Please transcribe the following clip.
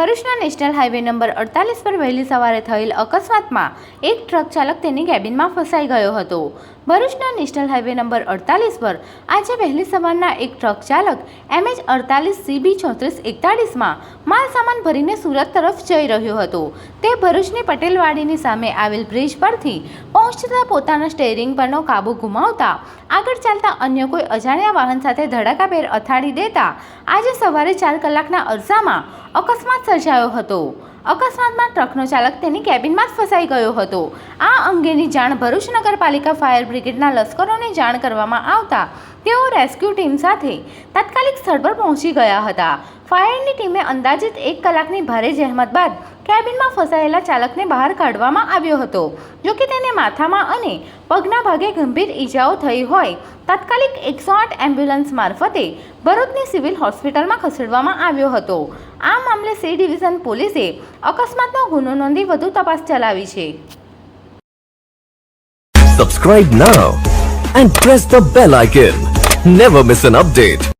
ભરૂચના national highway number અડતાલીસ પર વહેલી સવારે થયેલ અકસ્માતમાં એક ટ્રક ચાલક તેની કેબિનમાં ફસાઈ ગયો હતો. ભરૂચના નેશનલ હાઈવે નંબર અડતાલીસ પર આજે વહેલી સવારના એક ટ્રક ચાલક એમએચ અડતાલીસ સીબી ચોત્રીસ એકતાળીસમાં માલ સામાન ભરીને સુરત તરફ જઈ રહ્યો હતો. તે ભરૂચની પટેલવાડીની સામે આવેલ બ્રિજ પરથી પહોંચતા પોતાના સ્ટેરિંગ પરનો કાબુ ગુમાવતા આગળ ચાલતા અન્ય કોઈ અજાણ્યા વાહન સાથે ધડાકાભેર અથાડી દેતા આજે સવારે ચાર કલાકના અરસામાં અકસ્માત સર્જાયો હતો. અકસ્માતમાં ટ્રકનો ચાલક તેની કેબિનમાં ફસાઈ ગયો હતો. આ અંગેની જાણ ભરૂચ નગરપાલિકા ફાયર બ્રિગેડના લશ્કરોને જાણ કરવામાં આવતા તેઓ રેસ્ક્યુ ટીમ સાથે તાત્કાલિક સ્થળ પર પહોંચી ગયા હતા. ફાયરની ટીમે અંદાજિત એક કલાકની ભારે જહેમત બાદ કેબિનમાં ફસાયેલા ચાલકને બહાર કાઢવામાં આવ્યો હતો. જો કે તેને માથામાં અને પગના ભાગે ગંભીર ઈજાઓ થઈ હોય, તાત્કાલિક એકસો આઠ એમ્બ્યુલન્સ મારફતે ભરૂચની સિવિલ હોસ્પિટલમાં ખસેડવામાં આવ્યો હતો. આ મામલે સી ડિવિઝન પોલીસે અકસ્માતનો ગુનો નોંધી વધુ તપાસ ચલાવી છે Subscribe now and press the bell icon. Never miss an update.